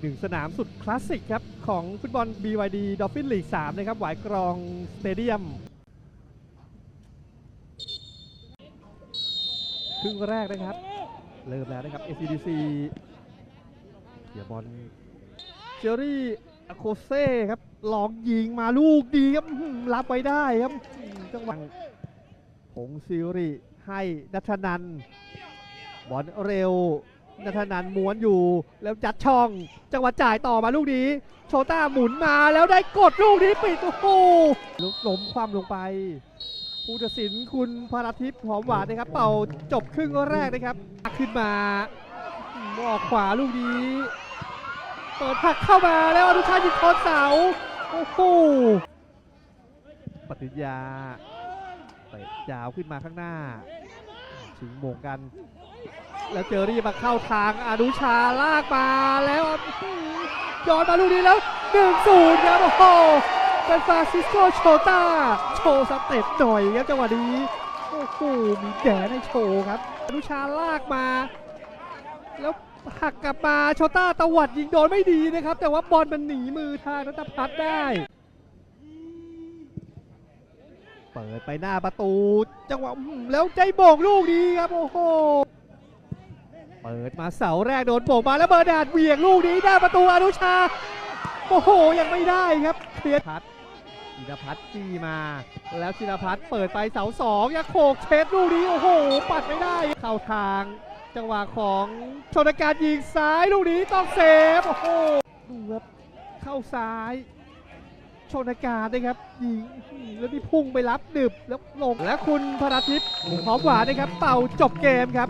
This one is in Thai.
หนึ่งสนามสุดคลาสสิกครับ ของฟุตบอล BYD Dolphin League 3 นะครับ หวายกรองสเตเดียมครึ่งแรกนะครับ เริ่มแล้วนะครับ ACDC เดียบอลเจอรี่อโคเซ่ครับลองยิงมาลูกดีครับรับไว้ได้ครับจังหวะผงซิริให้นัทนันบอลเร็ว นัทนันม้วนอยู่แล้วจัดช่อง จังหวะจ่ายต่อมาลูกนี้ โชต้าหมุนมาแล้วได้กดลูกนี้ปิดโอ้โหลูกล้มคว่ำลงไปผู้ตัดสินคุณพาราทิพย์หอมหวานนะครับ เป่าจบครึ่งแรกนะครับ ขึ้นมาอืมออกขวาลูกนี้ เปิดผักเข้ามาแล้วอนุชายิงโคนเสาโอ้โหปฏิญญาเตะยาวขึ้นมาข้างหน้าชิงโมงกัน แล้วเจอรี่มาเข้าทางอนุชาลากมาแล้วย้อนมาลูกนี้แล้ว1-0ครับโอ้โหเป็นฟาซิสโกโชต้าโชว์สเต็ปหน่อยครับจังหวะนี้โอ้โหมีแดนให้โชว์ครับอนุชาลากมา แล้วหักกลับมาโชต้าตวัดยิงโดนไม่ดีนะครับ แต่ว่าบอลมันหนีมือทางนัทพัฒได้ เปิดไปหน้าประตู จังหวะแล้วใจโบกลูกนี้ครับโอ้โห เปิดมาเสาแรกโดนโบกมาแล้วเบอร์ดาดเหวี่ยงลูกนี้หน้าประตูอนุชา โอ้โห ยังไม่ได้ครับเคลียร์พัฒน์ชินพัฒน์จี้มา แล้วชินพัฒน์เปิดไปเสาสองยังโขกเช็ดลูกนี้โอ้โห ปัดไม่ได้ เข้าทางจังหวะของชนการยิงซ้ายลูกนี้ต้องเซฟโอ้โหดูครับเข้าซ้ายชนการนะครับยิงแล้วนี่พุ่งไปรับดึบแล้วลงและคุณพราทิพย์หอมหวานนะครับ เป่าจบเกมครับ